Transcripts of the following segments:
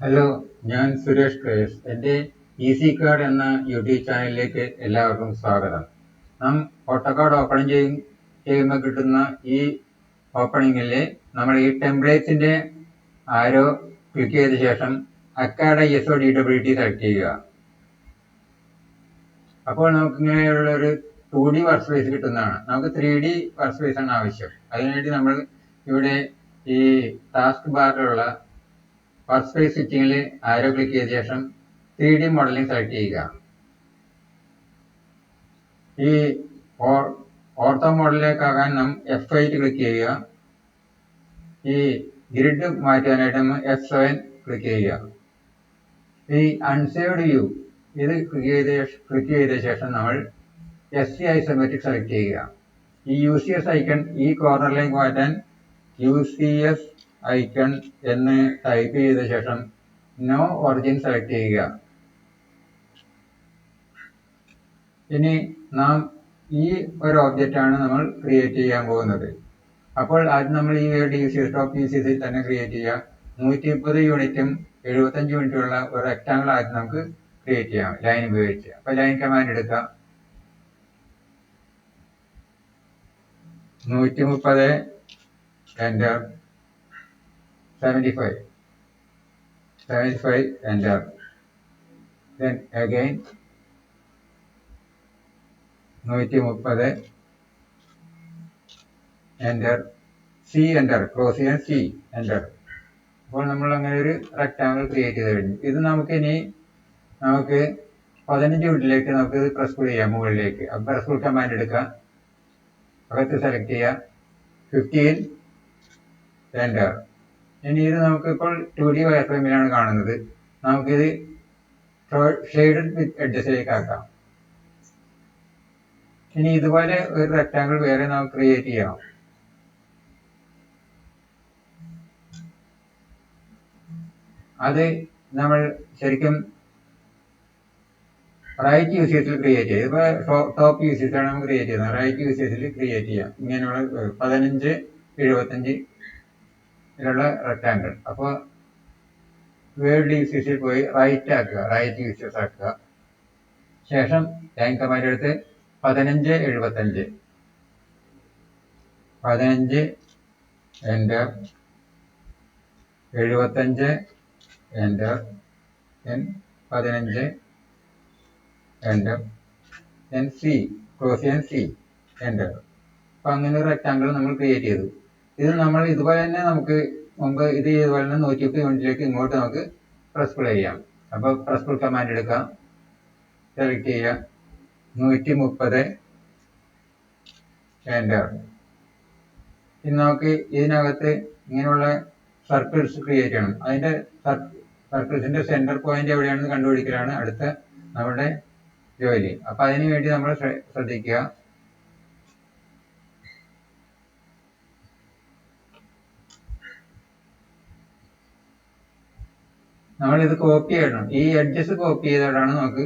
Hello ഞാൻ സുരേഷ് കൃഷ്ണ എന്റെ easy card എന്ന യൂട്യൂബ് ചാനലിലേക്ക് എല്ലാവർക്കും സ്വാഗതം. നാം ഓട്ടോകാർഡ് ഓപ്പൺ ചെയ്യും ചെയ്യുമ്പോൾ കിട്ടുന്ന ഈ ഓപ്പണിങ്ങിൽ നമ്മൾ ഈ ടെംപ്ലേറ്റ്സിന്റെ ആരോ ക്ലിക്ക് ചെയ്ത ശേഷം acad S O D W T select ചെയ്യുക. അപ്പോൾ നമുക്ക് ഇങ്ങനെയുള്ള ഒരു ടു ഡി വർക്ക് സ്പേസ് കിട്ടുന്നതാണ്. നമുക്ക് ത്രീ ഡി വർക്ക് സ്പേസ് ആണ് ആവശ്യം. അതിനുവേണ്ടി നമ്മൾ ഇവിടെ ഈ ടാസ്ക് ബാറിലുള്ള വർക്ക് സ്പേസ് സെറ്റിംഗിൽ ആരോ ക്ലിക്ക് ചെയ്ത ശേഷം ത്രീ ഡി മോഡലിംഗ് സെലക്ട് ചെയ്യുക. ഈ ഓർത്തോ മോഡലിലേക്കാകാൻ നാം എഫ് എയ്റ്റ് ക്ലിക്ക് ചെയ്യുക. ഈ ഗ്രിഡ് മാറ്റാനായിട്ട് നമ്മൾ എഫ് സെവൻ ക്ലിക്ക് ചെയ്യുക. ഈ അൺസേവ്ഡ് വ്യൂ ഇത് ക്ലിക്ക് ചെയ്ത ക്ലിക്ക് ചെയ്ത ശേഷം നമ്മൾ എസ് സി ഐസോമെട്രിക് സെലക്ട് ചെയ്യുക. ഈ യു സി എസ് ഐക്കൺ ഈ കോർണറിലേക്ക് മാറ്റാൻ യു സി എസ് ഐക്കൺ എന്ന് ടൈപ്പ് ചെയ്ത ശേഷം നോ ഒറിജിൻ സെലക്ട് ചെയ്യുക. ഇനി നാം ഈ ഒരു ഒബ്ജക്റ്റ് ആണ് നമ്മൾ ക്രിയേറ്റ് ചെയ്യാൻ പോകുന്നത്. അപ്പോൾ ആദ്യം നമ്മൾ ഈ D C top D C C തന്നെ ക്രിയേറ്റ് ചെയ്യുക. നൂറ്റി മുപ്പത് യൂണിറ്റും എഴുപത്തഞ്ച് യൂണിറ്റുള്ള ഒരു റെക്ടാങ്കിൾ ആദ്യം നമുക്ക് ക്രിയേറ്റ് ചെയ്യാം. ലൈൻ ഉപയോഗിച്ച്. അപ്പോൾ ലൈൻ കമാൻഡ് എടുക്കാം. നൂറ്റി മുപ്പത് enter seventy five seventy five enter then again. നൂറ്റി മുപ്പത് എന്റർ സി എന്റർ ക്രോസ് ചെയ്യാൻ സി എന്റർ അപ്പോൾ നമ്മൾ അങ്ങനെ ഒരു റെക്റ്റാങ്കിൾ ക്രിയേറ്റ് ചെയ്ത് കഴിഞ്ഞു. ഇത് നമുക്ക് ഇനി നമുക്ക് പതിനഞ്ച് മിനിറ്റിലേക്ക് നമുക്ക് ഇത് പ്രസ് ചെയ്യാം. മുകളിലേക്ക്. അപ്പോൾ പ്രസ് ഫുൾ കമാൻഡ് എടുക്കാം. അകത്ത് സെലക്ട് ചെയ്യുക ഫിഫ്റ്റീൻ എന്റർ ഇനി ഇത് നമുക്കിപ്പോൾ ടു ഡി വയർ ഫ്രെയിമിലാണ് കാണുന്നത്. നമുക്കിത് ഷെയ്ഡഡ് വിത്ത് എഡ്ജസിലേക്ക് ആക്കാം ഇനി ഇതുപോലെ ഒരു റെക്ടാങ്കിൾ വേറെ നമുക്ക് ക്രിയേറ്റ് ചെയ്യാം അത് നമ്മൾ ശരിക്കും റൈറ്റ് യൂസേജിൽ ക്രിയേറ്റ് ചെയ്യും. ഇപ്പോൾ ടോപ്പ് ആണ് നമ്മൾ ക്രിയേറ്റ് ചെയ്യുന്നത്. റൈറ്റ് യൂസേജിൽ ക്രിയേറ്റ് ചെയ്യാം. ഇങ്ങനെയുള്ള പതിനഞ്ച് എഴുപത്തഞ്ച് ഇതിലുള്ള റെക്ടാങ്കിൾ അപ്പോൾ വേൾഡ് യൂസേജിൽ പോയി റൈറ്റ് ആക്കുക റൈറ്റ് യൂസേഴ്സ് ആക്കുക. ശേഷം ലൈൻ കമാൻഡ് എടുത്ത് പതിനഞ്ച് എഴുപത്തഞ്ച്. പതിനഞ്ച് എന്റർ എഴുപത്തഞ്ച് എന്റർ എൻ പതിനഞ്ച് എന്റർ എൻ സി ക്ലോസ് ചെയ്യാൻ സി എന്റർ അപ്പം അങ്ങനെ ഒരു റെക്ടാങ്കിൾ നമ്മൾ ക്രിയേറ്റ് ചെയ്തു. ഇത് നമ്മൾ ഇതുപോലെ തന്നെ നമുക്ക് മുമ്പ് ഇത് ഇതുപോലെ തന്നെ നൂറ്റി മുപ്പത് യൂണിറ്റിലേക്ക് ഇങ്ങോട്ട് നമുക്ക് പ്രസ് പ്ലേ ചെയ്യാം. അപ്പോൾ പ്രസ് പുൾ കമാൻഡ് എടുക്കാം. സെലക്ട് ചെയ്യുക. നൂറ്റി മുപ്പത് എന്റർ ഇനി നമുക്ക് ഇതിനകത്ത് ഇങ്ങനെയുള്ള സർക്കിൾസ് ക്രിയേറ്റ് ചെയ്യണം. അതിന്റെ സർക്കിൾസിന്റെ സെന്റർ പോയിന്റ് എവിടെയാണെന്ന് കണ്ടുപിടിക്കലാണ് അടുത്ത നമ്മുടെ ജോലി. അപ്പോൾ അതിനു വേണ്ടി നമ്മൾ ശ്രദ്ധിക്കുക. നമ്മൾ ഇത് കോപ്പി ചെയ്യണം. ഈ എഡ്ജസ് കോപ്പി ചെയ്തോടാണ് നമുക്ക്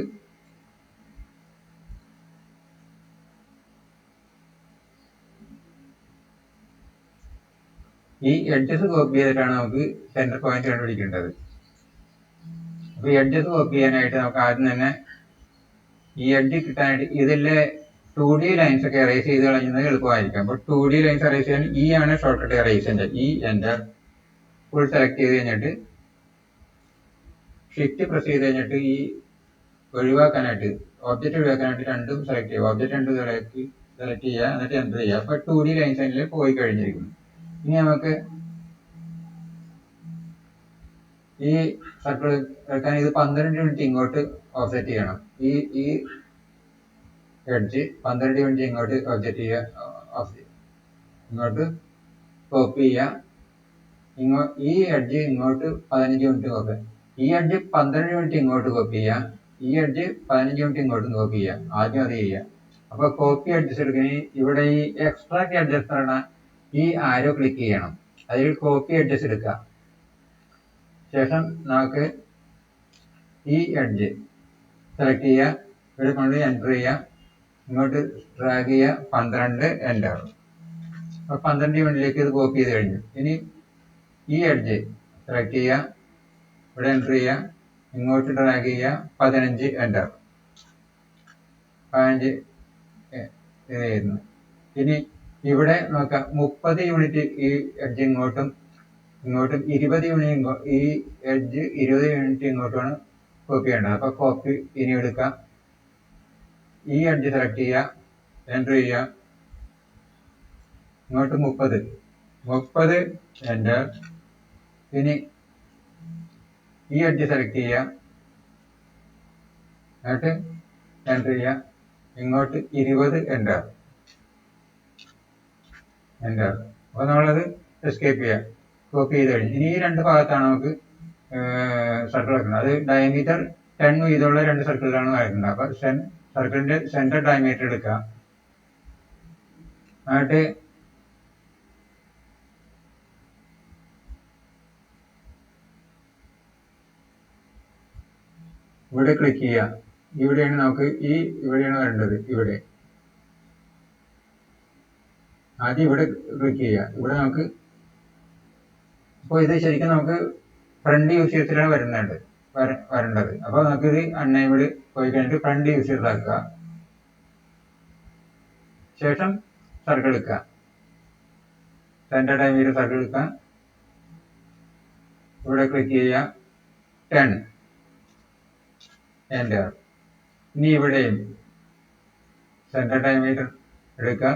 ഈ എഡ്ജസ് കോപ്പി ചെയ്തിട്ടാണ് നമുക്ക് സെന്റർ പോയിന്റ് കണ്ടുപിടിക്കേണ്ടത്. അപ്പോൾ ഈ എഡ്ജസ് കോപ്പി ചെയ്യാനായിട്ട് നമുക്ക് ആദ്യം തന്നെ ഈ എഡ്ജ് കിട്ടാനായിട്ട് ഇതിലെ ടു ഡി ലൈൻസ് ഒക്കെ എറേസ് ചെയ്ത് കളയുന്നത് എളുപ്പമായിരിക്കും. അപ്പോൾ ടു ഡി ലൈൻസ് എറേസ് ചെയ്യാൻ ഈ ആണ് ഷോർട്ട് കട്ട് എറേസിന്റെ ഈ എന്റെ ഫുൾ സെലക്ട് ചെയ്ത് കഴിഞ്ഞിട്ട് ഷിഫ്റ്റ് പ്രസ് ചെയ്ത് കഴിഞ്ഞിട്ട് ഈ ഒഴിവാക്കാനായിട്ട് ഓബ്ജക്റ്റ് ഒഴിവാക്കാനായിട്ട് രണ്ടും സെലക്ട് ചെയ്യുക. ഓബ്ജക്റ്റ് രണ്ടും സെലക്ട് സെലക്ട് ചെയ്യുക എന്നിട്ട് എന്റർ ചെയ്യുക. അപ്പോൾ ടു ഡി ലൈൻ സൈനിൽ പോയി കഴിഞ്ഞിരിക്കും ഇനി നമുക്ക് ഈ സർക്കിൾ എടുക്കാൻ ഇത് പന്ത്രണ്ട് യൂണിറ്റ് ഇങ്ങോട്ട് ഓഫ്സെറ്റ് ചെയ്യണം. ഈ ഈ എഡ്ജ് പന്ത്രണ്ട് യൂണിറ്റ് ഇങ്ങോട്ട് ഓബ്ജക്റ്റ് ചെയ്യുക ഇങ്ങോട്ട് കോപ്പി ചെയ്യുക. ഇങ്ങോ ഈ എഡ്ജ് ഇങ്ങോട്ട് പതിനഞ്ച് യൂണിറ്റ് കോപ്പി ഈ എഡ്ജ് പന്ത്രണ്ട് യൂണിറ്റ് ഇങ്ങോട്ട് കോപ്പി ചെയ്യാം. ഈ എഡ്ജ് പതിനഞ്ച് യൂണിറ്റ് ഇങ്ങോട്ടും കോപ്പി ചെയ്യാം. ആദ്യം അത് ചെയ്യാം. അപ്പോൾ കോപ്പി അഡ്ജസ്റ്റ് എടുക്കണേ ഇവിടെ ഈ എക്സ്ട്രാക്ട് അഡ്ജസ്റ്റ് ആണ്. ഈ ആരോ ക്ലിക്ക് ചെയ്യണം. അതിൽ കോപ്പി അഡ്ജസ്റ്റ് എടുക്കുക ശേഷം നമുക്ക് ഈ എഡ്ജ് സെലക്ട് ചെയ്യുക ഇവിടെ കൊണ്ട് എന്റർ ചെയ്യുക ഇങ്ങോട്ട് ഡ്രാഗ് ചെയ്യുക പന്ത്രണ്ട് എന്റർ അപ്പോൾ പന്ത്രണ്ട് മിനിറ്റിലേക്ക് ഇത് കോപ്പി ചെയ്ത് കഴിഞ്ഞു. ഇനി ഈ എഡ്ജ് സെലക്ട് ചെയ്യുക ഇവിടെ എന്റർ ചെയ്യാം. ഇങ്ങോട്ട് ഡ്രാഗ് ചെയ്യാം. പതിനഞ്ച് എന്റർ പതിനഞ്ച് ഇതായിരുന്നു. ഇനി ഇവിടെ നോക്കാം. മുപ്പത് യൂണിറ്റ് ഈ എഡ്ജ് ഇങ്ങോട്ടും ഇങ്ങോട്ടും ഇരുപത് യൂണിറ്റ് ഈ എഡ്ജ് ഇരുപത് യൂണിറ്റ് ഇങ്ങോട്ടുമാണ് കോപ്പി ചെയ്യേണ്ടത്. അപ്പോൾ കോപ്പി ഇനി എടുക്കാം. ഈ എഡ്ജ് സെലക്ട് ചെയ്യുക എന്റർ ചെയ്യുക ഇങ്ങോട്ട് മുപ്പത്. മുപ്പത് എന്റർ ഇനി ഈ എഡ്ജ് സെലക്ട് ചെയ്യുക. എന്നിട്ട് എന്റർ ചെയ്യുക. ഇങ്ങോട്ട് ഇരുപത് എന്റർ എന്റർ അപ്പോൾ നമ്മളത് എസ്കേപ്പ് ചെയ്യുക കോപ്പി ചെയ്ത് കഴിഞ്ഞു. ഇനി ഈ രണ്ട് ഭാഗത്താണ് നമുക്ക് സർക്കിൾ വെക്കുന്നത്. അത് ഡയമീറ്റർ ടെൻ വീതമുള്ള രണ്ട് സർക്കിളിലാണ് വരക്കുന്നത് അപ്പോൾ സെൻ സർക്കിളിന്റെ സെന്റർ ഡയമീറ്റർ എടുക്കുക എന്നിട്ട് ഇവിടെ ക്ലിക്ക് ചെയ്യുക. ഇവിടെയാണ് നമുക്ക് ഈ ഇവിടെയാണ് വരേണ്ടത്. ഇവിടെ. ആദ്യം ഇവിടെ ക്ലിക്ക് ചെയ്യുക. ഇവിടെ നമുക്ക് അപ്പോൾ ഇത് ശരിക്കും നമുക്ക് ഫ്രണ്ട് യൂസ് ചെയ്തിട്ടാണ് വരുന്നുണ്ട് വരേണ്ടത്. അപ്പോൾ നമുക്ക് നമുക്കിത് അൺഎബിൾ പോയി കഴിഞ്ഞിട്ട് ഫ്രണ്ട് യൂസ് ആക്കുക ശേഷം സർക്കിൾ എടുക്കുക. സെന്റർ ടൈമിൽ സർക്കിൾ എടുക്കുക. ഇവിടെ ക്ലിക്ക് ചെയ്യുക. ടെൻ എന്റർ ഇനി ഇവിടെയും സെന്റർ ടൈമീറ്റർ എടുക്കുക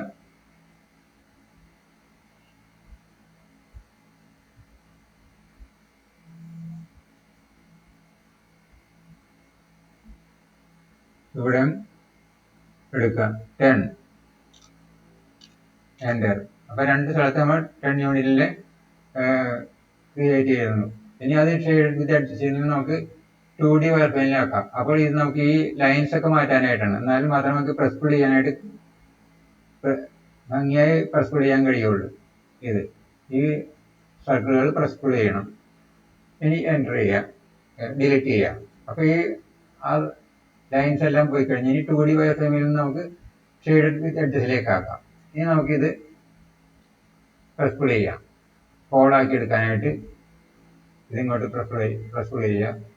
ഇവിടെ എടുക്കുക ടെൻ എന്റർ അപ്പോൾ രണ്ട് സ്ഥലത്ത് നമ്മൾ ടെൻ യൂണിറ്റിൽ ക്രിയേറ്റ് ചെയ്യുന്നു ഇനി അത് ഷെയ്ഡ് അഡ്ജസ്റ്റ് ചെയ്യുന്നത് നമുക്ക് ടു ഡി ആക്കാം. അപ്പോൾ ഇത് നമുക്ക് ഈ ലൈൻസ് ഒക്കെ മാറ്റാനായിട്ടാണ്. എന്നാലും മാത്രമേ നമുക്ക് പ്രസ് പുൾ ചെയ്യാനായിട്ട് ഭംഗിയായി പ്രസ് പുൾ ചെയ്യാൻ കഴിയുള്ളൂ. ഇത്. ഈ സർക്കിളുകൾ പ്രസ് പുൾ ചെയ്യണം. ഇനി എന്റർ ചെയ്യാം. ഡിലീറ്റ് ചെയ്യാം. അപ്പോൾ ഈ ആ ലൈൻസ് എല്ലാം പോയി കഴിഞ്ഞ് ഇനി ടു ഡി വയർഫ്രെയിമിൽ നിന്ന് നമുക്ക് ഷെയ്ഡഡ് വിത്ത് എഡ്ജസിലേക്ക് ആക്കാം ഇനി നമുക്കിത് പ്രസ് പുൾ ചെയ്യാം. ഫോൾഡാക്കി എടുക്കാനായിട്ട് ഇതിങ്ങോട്ട് പ്രസ് പ്രസ് പുൾ ചെയ്യുക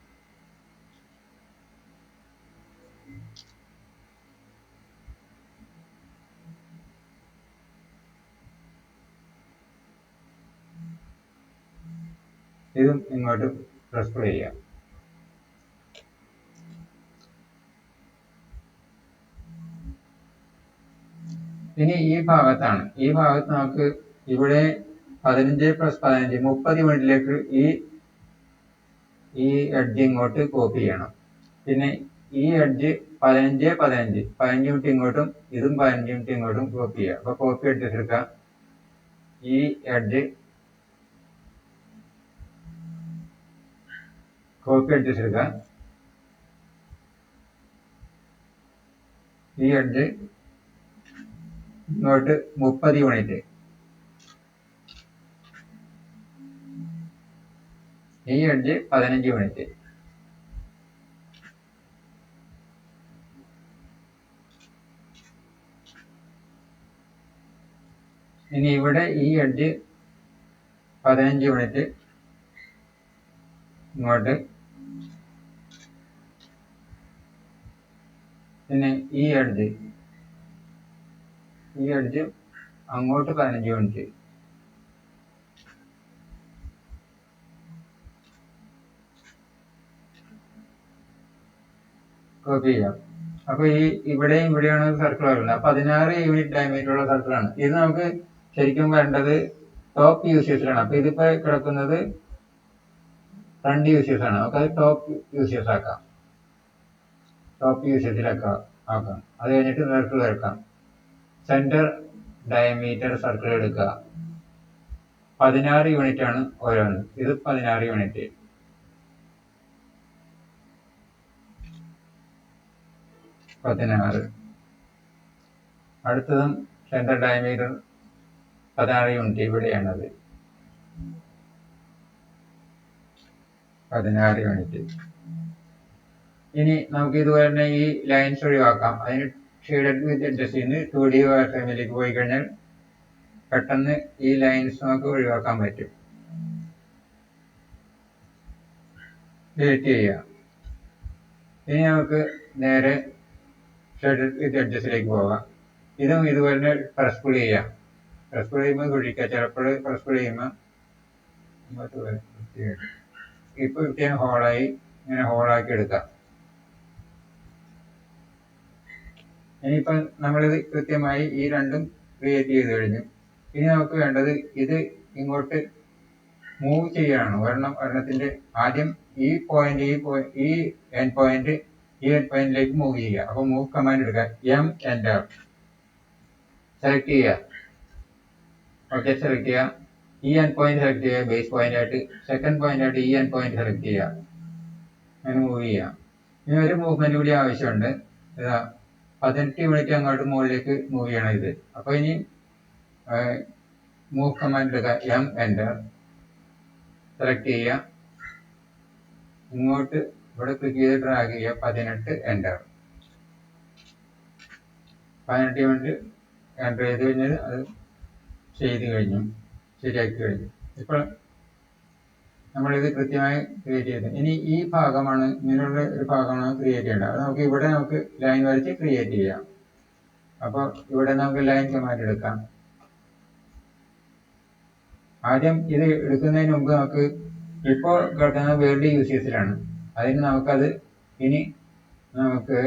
ഇതും ഇങ്ങോട്ട് ട്രാൻസ്ഫർ ചെയ്യാം. ഇനി ഈ ഭാഗത്താണ്. ഈ ഭാഗത്ത് നമുക്ക് ഇവിടെ പതിനഞ്ച് പ്ലസ് പതിനഞ്ച് മുപ്പത് യൂണിറ്റിലേക്ക് ഈ ഈ എഡ്ജ് ഇങ്ങോട്ട് കോപ്പി ചെയ്യണം. പിന്നെ ഈ എഡ്ജ് പതിനഞ്ച് പതിനഞ്ച് പതിനഞ്ച് മിനിറ്റ് ഇങ്ങോട്ടും ഇതും പതിനഞ്ച് യൂണിറ്റ് ഇങ്ങോട്ടും കോപ്പി ചെയ്യുക അപ്പോൾ കോപ്പി എടുക്കാം. ഈ എഡ്ജ് കോപ്പി എടുക്കുക ഈ എഡ്ജ് ഇങ്ങോട്ട് മുപ്പത് യൂണിറ്റ്. ഈ എഡ്ജ് പതിനഞ്ച് യൂണിറ്റ്. ഇനി ഇവിടെ ഈ അഡ്ജ് പതിനഞ്ച് യൂണിറ്റ് ഇങ്ങോട്ട് പിന്നെ ഈ എഡ്ജ് ഈ എഡ്ജ് അങ്ങോട്ട് പതിനഞ്ച് യൂണിറ്റ് കോപ്പി ചെയ്യാം. അപ്പൊ ഈ ഇവിടെയും ഇവിടെയാണ് സർക്കിൾ വരുന്നത്. പതിനാറ് യൂണിറ്റ് ഡയമീറ്റർ ഉള്ള സർക്കിളാണ് ഇത് നമുക്ക് ശരിക്കും വേണ്ടത് ടോപ്പ് യൂസേഴ്സിലാണ് അപ്പൊ ഇതിപ്പോ കിടക്കുന്നത് ഫ്രണ്ട് യൂസേഴ്സ് ആണ്. നമുക്ക് അത് ടോപ്പ് യൂസേഴ്സ് ആക്കാം. ടോപ്പ് യൂസേഴ്സിലാക്കാം ആക്കാം. അത് കഴിഞ്ഞിട്ട് സർക്കിൾ വരക്കാം സെന്റർ ഡയമീറ്റർ സർക്കിൾ എടുക്കുക. പതിനാറ് യൂണിറ്റ് ആണ് ഓരോന്ന് ഇത് പതിനാറ് യൂണിറ്റ് പതിനാറ്. അടുത്തതും സെന്റർ ഡയമീറ്റർ പതിനാറ് യൂണിറ്റ് ഇവിടെയാണത്. പതിനാറ് യൂണിറ്റ് ഇനി നമുക്ക് ഇതുപോലെ തന്നെ ഈ ലൈൻസ് ഒഴിവാക്കാം. അതിന് ഷെയ്ഡഡ് വിത്ത് അഡ്ജസ്റ്റ് ചെയ്യുന്നത് ടു ഡി ഫ്രെയിമിലേക്ക് പോയി കഴിഞ്ഞാൽ പെട്ടെന്ന് ഈ ലൈൻസ് നമുക്ക് ഒഴിവാക്കാൻ പറ്റും. ഡിലീറ്റ് ചെയ്യാം ഇനി നമുക്ക് നേരെ ഷെഡ് വിത്ത് അഡ്ജസ്റ്റിലേക്ക് പോകാം. ഇതും ഇതുപോലെ പ്രസ് പുൾ ചെയ്യാം പ്രസ് പുൾ ചെയ്യുമ്പോൾ കുഴിക്കുക. ചിലപ്പോൾ പ്രസ് പുൾ ചെയ്യുമ്പോൾ ഇപ്പോൾ ഹോളായി ഇങ്ങനെ ഹോളാക്കി എടുക്കാം ഇനിയിപ്പം നമ്മളിത് കൃത്യമായി ഈ രണ്ടും ക്രിയേറ്റ് ചെയ്ത് കഴിഞ്ഞു. ഇനി നമുക്ക് വേണ്ടത് ഇത് ഇങ്ങോട്ട് മൂവ് ചെയ്യാണ് ഒരെണ്ണം ഒരെണ്ണത്തിന്റെ ആദ്യം ഈ പോയിന്റ് ഈ പോയിന്റ് ഈ എൻ പോയിന്റ് ഈ എൻ പോയിന്റിലേക്ക് മൂവ് ചെയ്യുക. അപ്പൊ മൂവ് കമാൻഡ് എടുക്കുക. എം എന്റർ സെലക്ട് ചെയ്യുക. ഓക്കെ സെലക്ട് ചെയ്യുക. ഈ എൻ പോയിന്റ് സെലക്ട് ചെയ്യുക. ബേസ് പോയിന്റ് ആയിട്ട് സെക്കൻഡ് പോയിന്റ് ആയിട്ട് ഈ എൻ പോയിന്റ് സെലക്ട് ചെയ്യുക. അങ്ങനെ മൂവ് ചെയ്യുക. ഇനി ഒരു മൂവ്മെന്റ് കൂടി ആവശ്യമുണ്ട്. ഇതാ പതിനെട്ട് യൂണിറ്റ് അങ്ങോട്ട് മുകളിലേക്ക് മൂവ് ചെയ്യണം ഇത്. അപ്പൊ ഇനി move command M enter select ചെയ്യുക. ഇങ്ങോട്ട് ഇവിടെ ക്ലിക്ക് ചെയ്ത് ഡ്രാഗ് ചെയ്യുക. പതിനെട്ട് എന്റർ പതിനെട്ട് യൂണിറ്റ് എന്റർ ചെയ്ത് കഴിഞ്ഞാൽ അത് ചെയ്ത് കഴിഞ്ഞു. ശരിയാക്കി കഴിഞ്ഞു. ഇപ്പോൾ നമ്മളിത് കൃത്യമായി ക്രിയേറ്റ് ചെയ്തു. ഇനി ഈ ഭാഗമാണ് ഇങ്ങനെയുള്ള ഒരു ഭാഗമാണ് ക്രിയേറ്റ് ചെയ്യേണ്ടത്. അത് നമുക്ക് ഇവിടെ നമുക്ക് ലൈൻ വരച്ച് ക്രിയേറ്റ് ചെയ്യാം. അപ്പോൾ ഇവിടെ നമുക്ക് ലൈൻ കമാൻഡ് എടുക്കാം. ആദ്യം ഇത് എടുക്കുന്നതിന് മുമ്പ് നമുക്ക് ഇപ്പോൾ കിടക്കുന്ന വേൾഡ് യൂസേഴ്സിലാണ് അതിന് നമുക്കത് ഇനി നമുക്ക്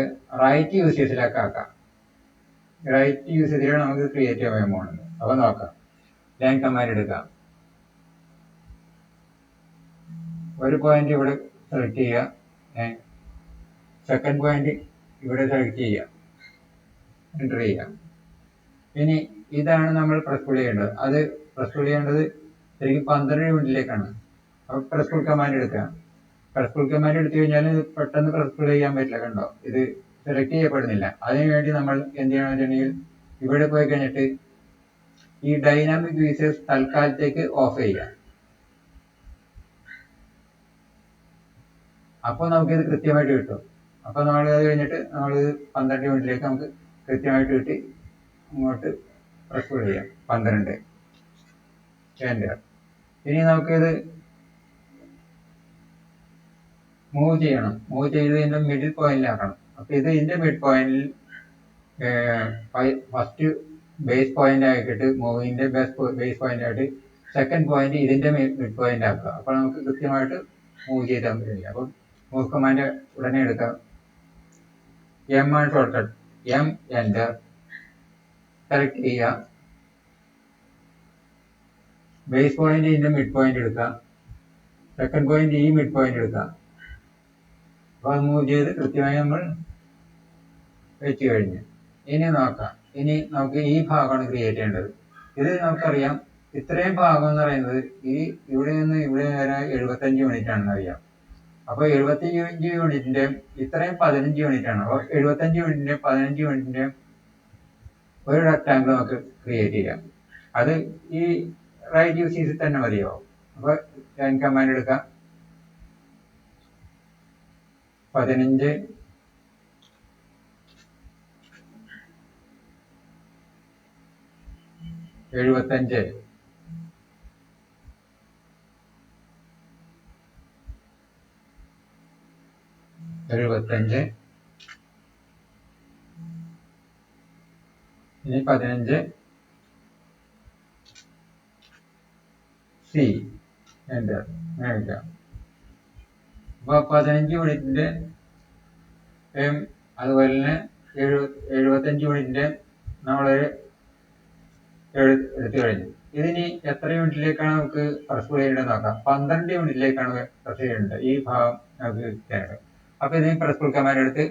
റൈറ്റ് യൂസേഴ്സിലേക്ക് ആക്കാം. റൈറ്റ് യൂസിയസിലാണ് നമുക്ക് ക്രിയേറ്റ് ചെയ്യാൻ പോകുന്നത്. അപ്പോൾ നോക്കാം. ലൈൻ കമാൻഡ് എടുക്കാം. ഒരു പോയിന്റ് ഇവിടെ സെലക്ട് ചെയ്യുക സെക്കൻഡ് പോയിന്റ് ഇവിടെ സെലക്ട് ചെയ്യുക എന്റർ ചെയ്യുക ഇനി ഇതാണ് നമ്മൾ പ്രസ് പുൾ ചെയ്യേണ്ടത്. അത് പ്രസ് പുൾ ചെയ്യേണ്ടത് ശരിക്കും പന്ത്രണ്ട് മിനിറ്റിലേക്കാണ്. അപ്പോൾ പ്രസ് പുൾ കമാൻഡ് എടുക്കുക പ്രസ് പുൾ കമാൻഡ് എടുത്തു കഴിഞ്ഞാൽ പെട്ടെന്ന് പ്രസ് പുൾ ചെയ്യാൻ പറ്റില്ല കണ്ടോ? ഇത് സെലക്ട് ചെയ്യപ്പെടുന്നില്ല. അതിനുവേണ്ടി നമ്മൾ എന്ത് ചെയ്യണമെന്ന് വെച്ചിട്ടുണ്ടെങ്കിൽ ഇവിടെ പോയി കഴിഞ്ഞിട്ട് ഈ ഡൈനാമിക് വീസേഴ്സ് തൽക്കാലത്തേക്ക് ഓഫ് ചെയ്യുക അപ്പോൾ നമുക്കിത് കൃത്യമായിട്ട് കിട്ടും. അപ്പോൾ നമ്മൾ അത് കഴിഞ്ഞിട്ട് നമ്മൾ പന്ത്രണ്ട് മിനിറ്റിലേക്ക് നമുക്ക് കൃത്യമായിട്ട് കിട്ടി. അങ്ങോട്ട് റെക്കോർഡ് ചെയ്യാം. പന്ത്രണ്ട്. സ്റ്റാൻഡേർഡ് ഇനി നമുക്കിത് മൂവ് ചെയ്യണം. മൂവ് ചെയ്ത് ഇതിന്റെ മിഡിൽ പോയിന്റിലാക്കണം അപ്പോൾ ഇത് ഇതിന്റെ മിഡ് പോയിന്റിൽ ഫസ്റ്റ് ബേസ് പോയിന്റ് ആക്കിയിട്ട് മൂവിന്റെ ബേസ് ബേസ് പോയിന്റ് ആയിട്ട് സെക്കൻഡ് പോയിന്റ് ഇതിന്റെ മിഡ് പോയിന്റ് ആക്കുക. അപ്പോൾ നമുക്ക് കൃത്യമായിട്ട് മൂവ് ചെയ്താൽ കഴിയും അപ്പം മൂവ് കമാൻഡ് ഉടനെ എടുക്കാം. എം ആണ് shortcut M enter select ചെയ്യുക ബേസ് പോയിന്റ് ഇതിന്റെ മിഡ് പോയിന്റ് എടുക്കാം. സെക്കൻഡ് പോയിന്റ് ഈ മിഡ് പോയിന്റ് എടുക്കാം. അപ്പോൾ അത് മൂവ് ചെയ്ത് കൃത്യമായി നമ്മൾ വെച്ച് കഴിഞ്ഞു. ഇനി നോക്കാം. ഇനി നമുക്ക് ഈ ഭാഗമാണ് ക്രിയേറ്റ് ചെയ്യേണ്ടത്. ഇത് നമുക്കറിയാം. ഇത്രയും ഭാഗം എന്ന് പറയുന്നത് ഈ ഇവിടെ നിന്ന് ഇവിടെ വരെ എഴുപത്തഞ്ച് യൂണിറ്റ് ആണെന്ന് അറിയാം. അപ്പോൾ എഴുപത്തഞ്ച് യൂണിറ്റിന്റെ ഇത്രയും പതിനഞ്ച് യൂണിറ്റ് ആണ് അപ്പോൾ എഴുപത്തഞ്ച് യൂണിറ്റിന്റെ പതിനഞ്ച് യൂണിറ്റിന്റെ ഒരു റെക്ടാങ്കിൾ നമുക്ക് ക്രിയേറ്റ് ചെയ്യാം. അത് ഈ റൈറ്റ് യൂസ് ചെയ്തിട്ട് തന്നെ മതിയോ? അപ്പോൾ ലൈൻ കമാൻഡ് എടുക്കാം. പതിനഞ്ച്. എഴുപത്തഞ്ച് എഴുപത്തഞ്ച്. ഇനി പതിനഞ്ച്. സി. എന്റർ വയ്ക്കാം അപ്പോൾ പതിനഞ്ച് യൂണിറ്റിന്റെ എം അതുപോലെ തന്നെ എഴു എഴുപത്തഞ്ച് യൂണിറ്റിന്റെ നമ്മളൊരു എടുത്തു കഴിഞ്ഞു. ഇതിനി എത്ര യൂണിറ്റിലേക്കാണ് നമുക്ക് പ്രസ് ചെയ്യേണ്ടത് നോക്കാം. പന്ത്രണ്ട് യൂണിറ്റിലേക്കാണ് പ്രസ് ചെയ്യേണ്ടത്. ഈ ഭാഗം നമുക്ക് ചെയ്യേണ്ടത് അപ്പോൾ ഇതിന് പ്രസ് പുൾ കമാൻഡ് എടുത്ത്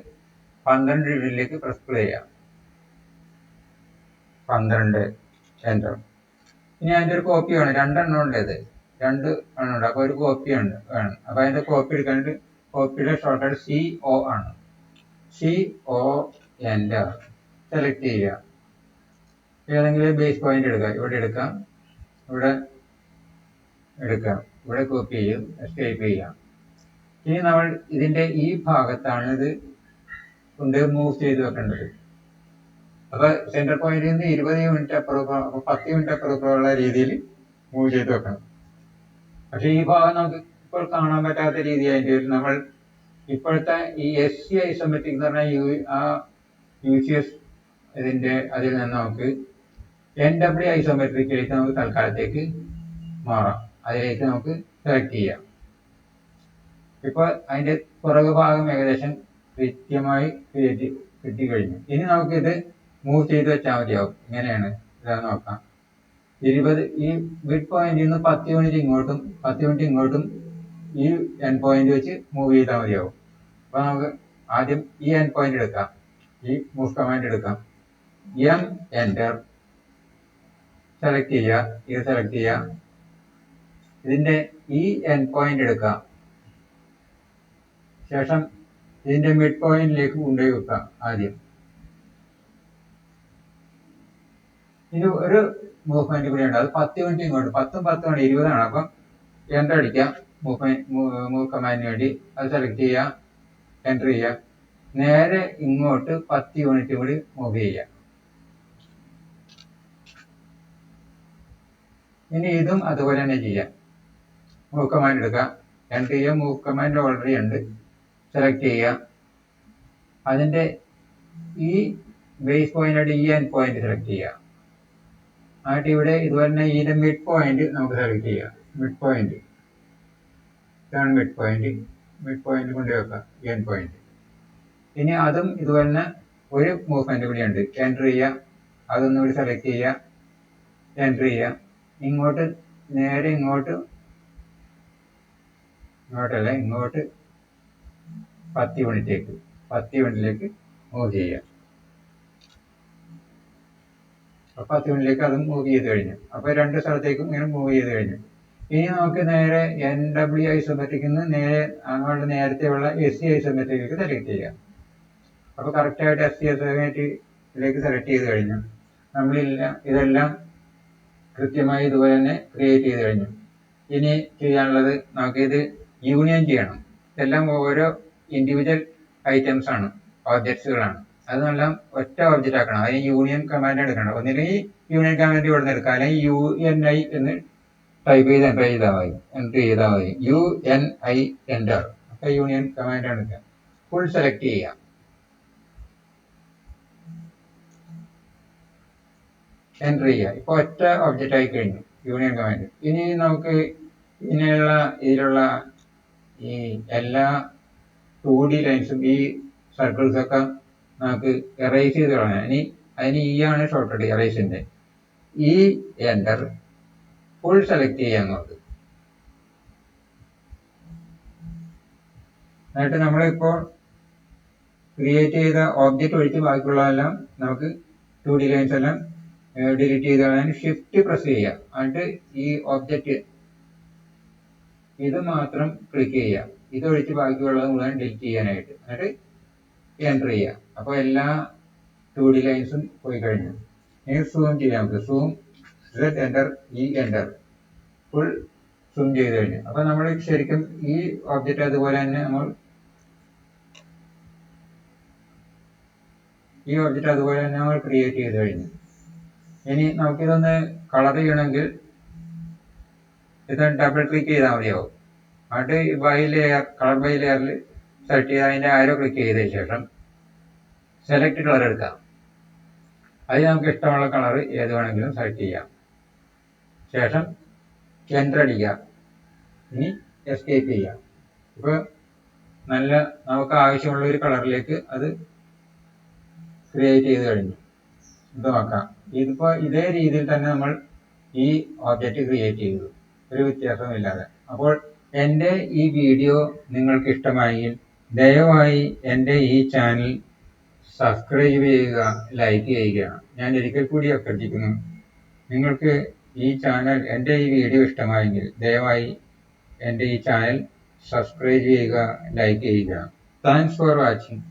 പന്ത്രണ്ട് യൂണിറ്റിലേക്ക് പ്രസ് പുൾ ചെയ്യാം. പന്ത്രണ്ട് എന്റർ ഇനി അതിന്റെ ഒരു കോപ്പി വേണം. രണ്ടെണ്ണം ഉണ്ട് ഇത്. രണ്ട് എണ്ണം ഉണ്ട്. അപ്പോൾ ഒരു കോപ്പി ഉണ്ട്. വേണം. അപ്പോൾ അതിന്റെ കോപ്പി എടുക്കാനായിട്ട് കോപ്പിയുടെ ഷോർട്ട് സി ഒ ആണ്. സി ഒ എന്റർ സെലക്ട് ചെയ്യുക. ഏതെങ്കിലും ബേസ് പോയിന്റ് എടുക്കുക. ഇവിടെ എടുക്കാം. ഇവിടെ എടുക്കാം. ഇവിടെ കോപ്പി ചെയ്യും. എസ്കേപ്പ് ചെയ്യാം. ഇനി നമ്മൾ ഇതിന്റെ ഈ ഭാഗത്താണ് ഇത് കൊണ്ട് മൂവ് ചെയ്ത് വെക്കേണ്ടത്. അപ്പൊ സെന്റർ പോയിന്റിൽ നിന്ന് ഇരുപത് മിനിറ്റ് അപ്പുറം അപ്പൊ പത്ത് യൂണിറ്റ് അപ്പുറമുള്ള രീതിയിൽ മൂവ് ചെയ്ത് വെക്കണം. പക്ഷെ ഈ ഭാഗം നമുക്ക് ഇപ്പോൾ കാണാൻ പറ്റാത്ത രീതിയായിട്ട് വരും നമ്മൾ ഇപ്പോഴത്തെ ഈ എസ് സി ഐസോമെട്രിക് എന്ന് പറഞ്ഞാൽ യു ആ യു സി എസ് ഇതിന്റെ അതിൽ നിന്ന് നമുക്ക് എൻ ഡബ്ല്യു ഐസോമെട്രിക്കിലേക്ക് നമുക്ക് തൽക്കാലത്തേക്ക് മാറാം. അതിലേക്ക് നമുക്ക് സെലക്ട് ചെയ്യാം. ഇപ്പോൾ അതിന്റെ പുറകു ഭാഗം ഏകദേശം കൃത്യമായി കിട്ടി കിട്ടിക്കഴിഞ്ഞു. ഇനി നമുക്ക് നമുക്കിത് മൂവ് ചെയ്ത് വെച്ചാൽ മതിയാവും. ഇങ്ങനെയാണ് ഇതാ നോക്കാം. ഇരുപത് ഈ മിഡ് പോയിന്റിൽ നിന്ന് പത്ത് യൂണിറ്റ് ഇങ്ങോട്ടും പത്ത് യൂണിറ്റ് ഇങ്ങോട്ടും ഈ എൻ പോയിന്റ് വെച്ച് മൂവ് ചെയ്താൽ മതിയാവും. അപ്പൊ നമുക്ക് ആദ്യം ഈ എൻ പോയിന്റ് എടുക്കാം. ഈ മൂവ് കമാൻഡ് എടുക്കാം. എം എന്റർ സെലക്ട് ചെയ്യുക. ഇത് സെലക്ട് ചെയ്യുക. ഇതിന്റെ ഈ എൻ പോയിന്റ് എടുക്കാം. ശേഷം ഇതിന്റെ മിഡ് പോയിന്റിലേക്ക് കൊണ്ടുപോയി വെക്കാം ആദ്യം. ഇത് ഒരു മൂവ്മെന്റ് കൂടി ഉണ്ട്. അത് പത്ത് മിനിറ്റ് ഇങ്ങോട്ട് പത്തും പത്തുമാണ് ഇരുപതാണ്. അപ്പം എന്റർ അടിക്കാം. മൂവ്മെന്റ് മൂവ് കമാൻഡിന് വേണ്ടി അത് സെലക്ട് ചെയ്യാം. എന്റർ ചെയ്യാം. നേരെ ഇങ്ങോട്ട് പത്ത് യൂണിറ്റ് കൂടി മൂവ് ചെയ്യാം. ഇനി ഇതും അതുപോലെ തന്നെ ചെയ്യാം. മൂവ് കമാൻഡ് എടുക്കാം. എന്റർ ചെയ്യാം. മൂവ് കമാൻഡ് ഓൾറെഡി ഉണ്ട്. സെലക്ട് ചെയ്യുക. അതിന്റെ ഈ ബേസ് പോയിന്റ് ഈ എൻ പോയിന്റ് സെലക്ട് ചെയ്യുക. ആയിട്ട് ഇവിടെ ഇതുപോലെ തന്നെ ഇതിന്റെ മിഡ് പോയിന്റ് നമുക്ക് സെലക്ട് ചെയ്യാം. മിഡ് പോയിന്റ് ഇതാണ് മിഡ് പോയിന്റ് മിഡ് പോയിന്റ് കൊണ്ട് വെക്കാം. എൻ പോയിന്റ് ഇനി അതും ഇതുപോലെ തന്നെ ഒരു മൂവ്മെന്റ് കൂടി ഉണ്ട്. എന്റർ ചെയ്യുക. അതൊന്നും കൂടി സെലക്ട് ചെയ്യുക. എന്റർ ചെയ്യുക. ഇങ്ങോട്ട് നേരെ ഇങ്ങോട്ട് ഇങ്ങോട്ടല്ല ഇങ്ങോട്ട് പത്ത് യൂണിറ്റിലേക്ക് പത്ത് യൂണിറ്റിലേക്ക് മൂവ് ചെയ്യുക. അപ്പൊ പത്ത് യൂണിറ്റിലേക്ക് അതും മൂവ് ചെയ്ത് കഴിഞ്ഞു. അപ്പോൾ രണ്ട് സ്ഥലത്തേക്കും ഇങ്ങനെ മൂവ് ചെയ്ത് കഴിഞ്ഞു. ഇനി നമുക്ക് നേരെ എൻ ഡബ്ല്യു നേരെ അങ്ങോട്ട് നേരത്തെ ഉള്ള എസ് സി ഐസോമെട്രിക്കിലേക്ക് സെലക്ട് ചെയ്യാം. അപ്പൊ കറക്റ്റായിട്ട് എസ് സി ഐസോമെട്രിക്കിലേക്ക് സെലക്ട് ചെയ്ത് കഴിഞ്ഞു. നമ്മളില്ല ഇതെല്ലാം കൃത്യമായി ഇതുപോലെ തന്നെ ക്രിയേറ്റ് ചെയ്ത് കഴിഞ്ഞു. ഇനി ചെയ്യാനുള്ളത് നമുക്കിത് യൂണിയൻ ചെയ്യണം. ഇതെല്ലാം ഓരോ ഇൻഡിവിജ്വൽ ഐറ്റംസ് ആണ് ഓബ്ജക്ട്സുകളാണ് അതെല്ലാം ഒറ്റ ഓബ്ജക്റ്റ് ആക്കണം. അതിന് യൂണിയൻ കമാൻഡ് എടുക്കണം ഒന്നില്ലെങ്കിൽ യൂണിയൻ കമാൻഡ് ഇവിടെ നിന്ന് എടുക്കാം. അല്ലെങ്കിൽ യു എൻ ഐ എന്ന് ടൈപ്പ് ചെയ്ത് എന്റർ ചെയ്താൽ മതി. എന്റർ ചെയ്താൽ മതി? യു എൻ ഐ എന്റർ അപ്പോൾ യൂണിയൻ കമാൻഡ് എടുക്കുക. ഫുൾ സെലക്ട് ചെയ്യാം എന്റർ ചെയ്യുക. ഇപ്പോൾ ഒറ്റ ഒബ്ജക്റ്റ് ആയി കഴിഞ്ഞു. യൂണിയൻ കമാൻഡ് ഇനി നമുക്ക് ഇതിനുള്ള ഇതിലുള്ള ഈ എല്ലാ ടു ഡി ലൈൻസും ഈ സർക്കിൾസൊക്കെ നമുക്ക് എറേസ് ചെയ്ത് കളയാം ഇനി അതിന് ഈ ആണ് ഷോർട്ട് കട്ട് എറേസിന്റെ ഈ എന്റർ ഫുൾ സെലക്ട് ചെയ്യാൻ നോക്ക് എന്നിട്ട് നമ്മളിപ്പോൾ ക്രിയേറ്റ് ചെയ്ത ഓബ്ജക്റ്റ് ഒഴിച്ച് ബാക്കിയുള്ളതെല്ലാം നമുക്ക് ടു ഡി ലൈൻസ് എല്ലാം ഡിലീറ്റ് ചെയ്ത് കളയാൻ ഷിഫ്റ്റ് പ്രസ് ചെയ്യുക എന്നിട്ട് ഈ ഓബ്ജക്റ്റ് ഇത് മാത്രം ക്ലിക്ക് ചെയ്യുക ഇതൊഴിച്ച് ബാക്കിയുള്ളത് മുഴുവൻ ഡിലീറ്റ് ചെയ്യാനായിട്ട്. എന്നിട്ട് എന്റർ ചെയ്യുക അപ്പോൾ എല്ലാ ടു ഡി ലൈൻസും പോയി കഴിഞ്ഞു. ഇനി സൂം ചെയ്യാം നമുക്ക്. Zoom set enter E enter full zoom ചെയ്ത് കഴിഞ്ഞു. അപ്പോൾ നമ്മൾ ശരിക്കും ഈ ഓബ്ജക്റ്റ് അതുപോലെ തന്നെ നമ്മൾ ഈ ഓബ്ജക്റ്റ് അതുപോലെ തന്നെ നമ്മൾ ക്രിയേറ്റ് ചെയ്ത് കഴിഞ്ഞു. ഇനി നമുക്കിതൊന്ന് കളർ ചെയ്യണമെങ്കിൽ ഇത് ഡബിൾ ക്ലിക്ക് ചെയ്താൽ മതിയാവും. എന്നിട്ട് ബൈ ലെയർ കളർ ബൈ ലെയറിൽ സെലക്ട് ചെയ്ത് അതിന്റെ ആരോ ക്ലിക്ക് ചെയ്ത ശേഷം സെലക്ട് കളർ എടുക്കാം. അതിൽ നമുക്ക് ഇഷ്ടമുള്ള കളർ ഏത് വേണമെങ്കിലും സെലക്ട് ചെയ്യാം. ശേഷം എന്റർ ഇനി എസ്കേപ്പ് ചെയ്യാം ഇപ്പോൾ നല്ല നമുക്ക് ആവശ്യമുള്ള ഒരു കളറിലേക്ക് അത് ക്രിയേറ്റ് ചെയ്ത് കഴിഞ്ഞു. ഇത് നോക്കാം ഇതിപ്പോൾ ഇതേ രീതിയിൽ തന്നെ നമ്മൾ ഈ ഓബ്ജക്റ്റ് ക്രിയേറ്റ് ചെയ്തു. ഒരു വ്യത്യാസമില്ലാതെ അപ്പോൾ എന്റെ ഈ വീഡിയോ നിങ്ങൾക്ക് ഇഷ്ടമായെങ്കിൽ ദയവായി എന്റെ ഈ ചാനൽ സബ്സ്ക്രൈബ് ചെയ്യുക ലൈക്ക് ചെയ്യുക. ഞാൻ ഒരിക്കൽ കൂടി അഭ്യർത്ഥിക്കുന്നു നിങ്ങൾക്ക് ഈ ചാനൽ എന്റെ ഈ വീഡിയോ ഇഷ്ടമായെങ്കിൽ ദയവായി എന്റെ ഈ ചാനൽ സബ്സ്ക്രൈബ് ചെയ്യുക ലൈക്ക് ചെയ്യുക. Thanks for watching.